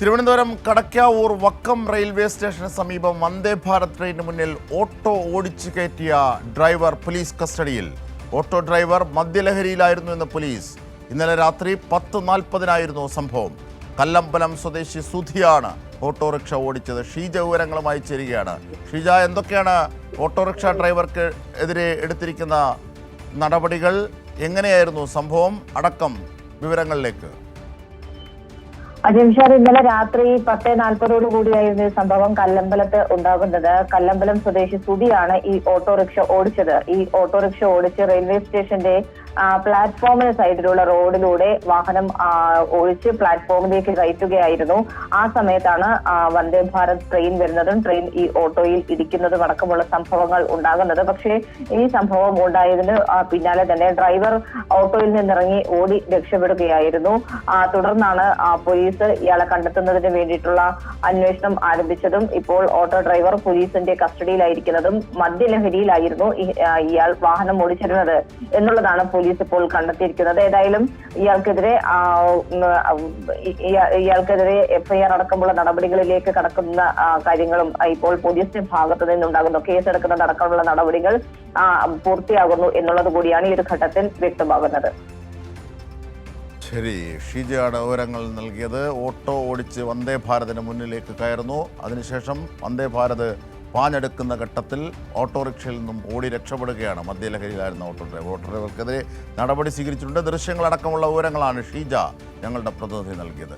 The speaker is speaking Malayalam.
തിരുവനന്തപുരം കടക്കാവൂർ വക്കം റെയിൽവേ സ്റ്റേഷന് സമീപം വന്ദേ ഭാരത് ട്രെയിനിന് മുന്നിൽ ഓട്ടോ ഓടിച്ചു കയറ്റിയ ഡ്രൈവർ പോലീസ് കസ്റ്റഡിയിൽ. ഓട്ടോ ഡ്രൈവർ മദ്യലഹരിയിലായിരുന്നു എന്ന് പോലീസ്. ഇന്നലെ രാത്രി പത്ത് നാൽപ്പതിനായിരുന്നു സംഭവം. കല്ലമ്പലം സ്വദേശി സുധിയാണ് ഓട്ടോറിക്ഷ ഓടിച്ചത്. ഷീജ വിവരങ്ങളുമായി ചേരുകയാണ്. ഷീജ എന്തൊക്കെയാണ് ഓട്ടോറിക്ഷ ഡ്രൈവർക്ക് എതിരെ എടുത്തിരിക്കുന്ന നടപടികൾ? എങ്ങനെയായിരുന്നു സംഭവം? അടക്കം വിവരങ്ങളിലേക്ക്. അജിംഷാദ് ഇന്നലെ രാത്രി പത്ത് നാൽപ്പതോടു കൂടിയായിരുന്നു ഈ സംഭവം കല്ലമ്പലത്ത് ഉണ്ടാകുന്നത്. കല്ലമ്പലം സ്വദേശി സുധിയാണ് ഈ ഓട്ടോറിക്ഷ ഓടിച്ചത്. ഈ ഓട്ടോറിക്ഷ ഓടിച്ച് റെയിൽവേ സ്റ്റേഷന്റെ പ്ലാറ്റ്ഫോമിന് സൈഡിലുള്ള റോഡിലൂടെ വാഹനം ഒഴിച്ച് പ്ലാറ്റ്ഫോമിലേക്ക് കയറ്റുകയായിരുന്നു. ആ സമയത്താണ് വന്ദേ ഭാരത് ട്രെയിൻ വരുന്നതും ട്രെയിൻ ഈ ഓട്ടോയിൽ ഇടിക്കുന്നതും അടക്കമുള്ള സംഭവങ്ങൾ ഉണ്ടാകുന്നത്. പക്ഷേ ഈ സംഭവം ഉണ്ടായതിന് പിന്നാലെ തന്നെ ഡ്രൈവർ ഓട്ടോയിൽ നിന്നിറങ്ങി ഓടി രക്ഷപ്പെടുകയായിരുന്നു. തുടർന്നാണ് പോലീസ് ഇയാളെ കണ്ടെത്തുന്നതിന് വേണ്ടിയിട്ടുള്ള അന്വേഷണം ആരംഭിച്ചതും ഇപ്പോൾ ഓട്ടോ ഡ്രൈവർ പോലീസിന്റെ കസ്റ്റഡിയിലായിരിക്കുന്നതും മദ്യലഹരിയിലായിരുന്നു ഇയാൾ വാഹനം ഓടിച്ചിരുന്നത് എന്നുള്ളതാണ് പോലീസ് ഇപ്പോൾ കണ്ടെത്തിയിരിക്കുന്നത്. ഏതായാലും ഇയാൾക്കെതിരെ ഇയാൾക്കെതിരെ എഫ്ഐആർ അടക്കമുള്ള നടപടികളിലേക്ക് കടക്കുന്ന കാര്യങ്ങളും ഇപ്പോൾ പോലീസിന്റെ ഭാഗത്തു നിന്നുണ്ടാകുന്നു. കേസെടുക്കുന്നത് അടക്കമുള്ള നടപടികൾ പൂർത്തിയാകുന്നു എന്നുള്ളത് കൂടിയാണ് ഈ ഒരു ഘട്ടത്തിൽ വ്യക്തമാകുന്നത്. ശരി ഷിജയുടെ വിവരങ്ങൾ നൽകിയത്. ഓട്ടോ ഓടിച്ച് വന്ദേ ഭാരതിന് മുന്നിലേക്ക് കയറുന്നു. അതിനുശേഷം വന്ദേ ഭാരത് പാഞ്ഞെടുക്കുന്ന ഘട്ടത്തിൽ ഓട്ടോറിക്ഷയിൽ നിന്നും ഓടി രക്ഷപ്പെടുകയാണ്. മദ്യലഹരിയിലായിരുന്ന ഓട്ടോ ഡ്രൈവർ. ഓട്ടോ ഡ്രൈവർക്കെതിരെ നടപടി സ്വീകരിച്ചിട്ടുണ്ട്. ദൃശ്യങ്ങളടക്കമുള്ള വിവരങ്ങളാണ് ഷീജ ഞങ്ങളുടെ പ്രതിനിധി നൽകിയത്.